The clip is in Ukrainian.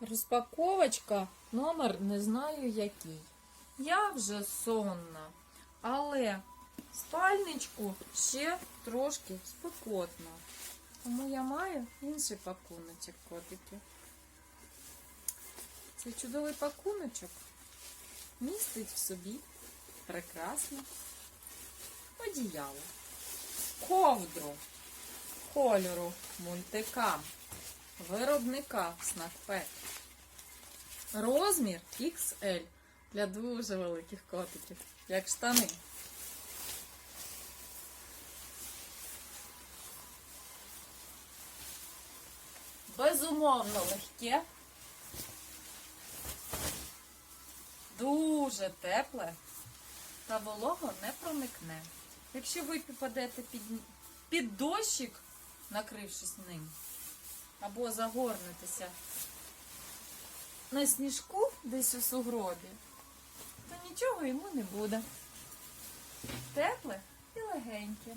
Розпаковочка, номер не знаю який. Я вже сонна, але спальничку ще трошки спекотно. Тому я маю інший пакуночок, котики. Цей чудовий пакуночок містить в собі прекрасне одіяло, ковдру кольору мультика, виробника Снакпет. Розмір XL для дуже великих котиків, як штани. Безумовно легке, дуже тепле та волого не проникне. Якщо ви попадете під, під дощик, накрившись ним, або загорнетеся на сніжку десь у сугробі, то нічого йому не буде. Тепле і легеньке.